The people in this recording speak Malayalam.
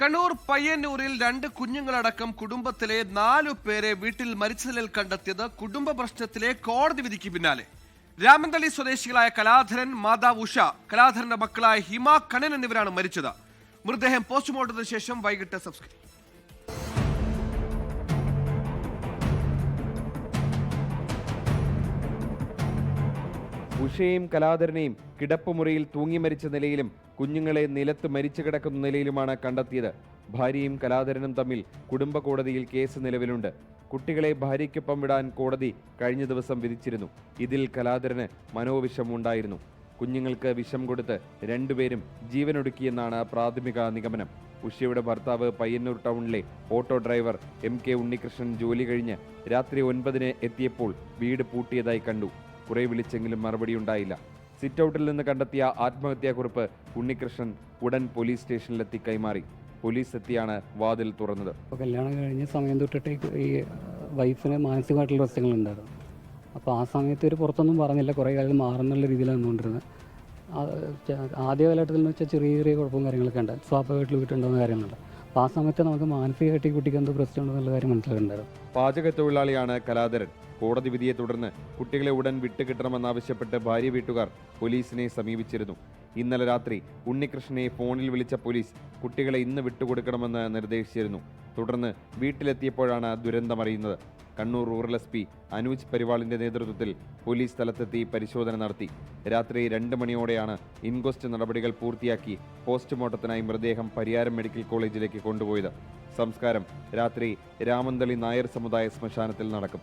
കണ്ണൂർ പയ്യന്നൂരിൽ രണ്ട് കുഞ്ഞുങ്ങളടക്കം കുടുംബത്തിലെ നാലു പേരെ വീട്ടിൽ മരിച്ച നിലയിൽ കണ്ടെത്തിയത് കുടുംബ പ്രശ്നത്തിലെ കോടതി വിധിക്ക് പിന്നാലെ. രാമന്തളി സ്വദേശികളായ കലാധരൻ മാതാവ് ഉഷ കലാധരന്റെ മക്കളായ ഹിമ കണ്ണൻ എന്നിവരാണ് മരിച്ചത്. മൃതദേഹം പോസ്റ്റ്മോർട്ടത്തിന് ശേഷം വൈകിട്ട് സംസ്കരിക്കും ഉഷയും കലാധരനെയും കിടപ്പുമുറിയിൽ തൂങ്ങി മരിച്ച നിലയിലും കുഞ്ഞുങ്ങളെ നിലത്ത് മരിച്ചു കിടക്കുന്ന നിലയിലുമാണ് കണ്ടെത്തിയത്. ഭാര്യയും കലാധരനും തമ്മിൽ കുടുംബ കോടതിയിൽ കേസ് നിലവിലുണ്ട്. കുട്ടികളെ ഭാര്യയ്ക്കൊപ്പം വിടാൻ കോടതി കഴിഞ്ഞ ദിവസം വിധിച്ചിരുന്നു. ഇതിൽ കലാധരന് മനോവിഷം ഉണ്ടായിരുന്നു കുഞ്ഞുങ്ങൾക്ക് വിഷം കൊടുത്ത് രണ്ടുപേരും ജീവനൊടുക്കിയെന്നാണ് പ്രാഥമിക നിഗമനം. ഉഷയുടെ ഭർത്താവ് പയ്യന്നൂർ ടൗണിലെ auto driver M K Unnikrishnan ജോലി കഴിഞ്ഞ് രാത്രി ഒൻപതിന് എത്തിയപ്പോൾ വീട് പൂട്ടിയതായി കണ്ടു. കുറെ വിളിച്ചെങ്കിലും മറുപടി ഉണ്ടായില്ല സിറ്റ് ഔട്ടിൽ നിന്ന് കണ്ടെത്തിയ ആത്മഹത്യാക്കുറിപ്പ് ഉണ്ണികൃഷ്ണൻ ഉടൻ പോലീസ് സ്റ്റേഷനിലെത്തി കൈമാറി. പോലീസ് എത്തിയാണ് വാതിൽ തുറന്നത്. അപ്പോൾ കല്യാണം കഴിഞ്ഞ സമയം തൊട്ടിട്ട് ഈ- വൈഫിന് മാനസികമായിട്ടുള്ള പ്രശ്നങ്ങളുണ്ടായിരുന്നു. അപ്പോൾ ആ സമയത്ത് ഒരു പുറത്തൊന്നും പറഞ്ഞില്ല. കുറേ കാലം മാറുന്നുള്ള രീതിയിലാണ് നിന്നുകൊണ്ടിരുന്നത്. ആദ്യ കാലഘട്ടത്തിൽ എന്ന് വെച്ചാൽ ചെറിയ ചെറിയ കുഴപ്പവും കാര്യങ്ങളൊക്കെ ഉണ്ട്. സ്വാഭാവികമായിട്ട് വീട്ടുണ്ടാകുന്ന കാര്യങ്ങളുണ്ട്. അപ്പോൾ ആ സമയത്ത് നമുക്ക് മാനസികമായിട്ട് ഈ കുട്ടിക്ക് എന്തോ പ്രശ്നമുണ്ടെന്നുള്ള കാര്യം മനസ്സിലാക്കേണ്ടത് പാചക തൊഴിലാളിയാണ് കലാധരൻ. കോടതി വിധിയെ തുടർന്ന് കുട്ടികളെ ഉടൻ വിട്ടുകിട്ടണമെന്നാവശ്യപ്പെട്ട് ഭാര്യ വീട്ടുകാർ പോലീസിനെ സമീപിച്ചിരുന്നു. ഇന്നലെ രാത്രി ഉണ്ണികൃഷ്ണനെ ഫോണിൽ വിളിച്ച പോലീസ് കുട്ടികളെ ഇന്ന് വിട്ടുകൊടുക്കണമെന്ന് നിർദ്ദേശിച്ചിരുന്നു. തുടർന്ന് വീട്ടിലെത്തിയപ്പോഴാണ് ദുരന്തമറിയുന്നത്. Kannur rural S P Anuj പരിവാളിന്റെ നേതൃത്വത്തിൽ പോലീസ് സ്ഥലത്തെത്തി പരിശോധന നടത്തി. രാത്രി രണ്ട് മണിയോടെയാണ് ഇൻക്വസ്റ്റ് നടപടികൾ പൂർത്തിയാക്കി പോസ്റ്റ്മോർട്ടത്തിനായി മൃതദേഹം പരിയാരം മെഡിക്കൽ കോളേജിലേക്ക് കൊണ്ടുപോയത്. സംസ്കാരം രാത്രി രാമന്തളി നായർ സമുദായ ശ്മശാനത്തിൽ നടക്കും.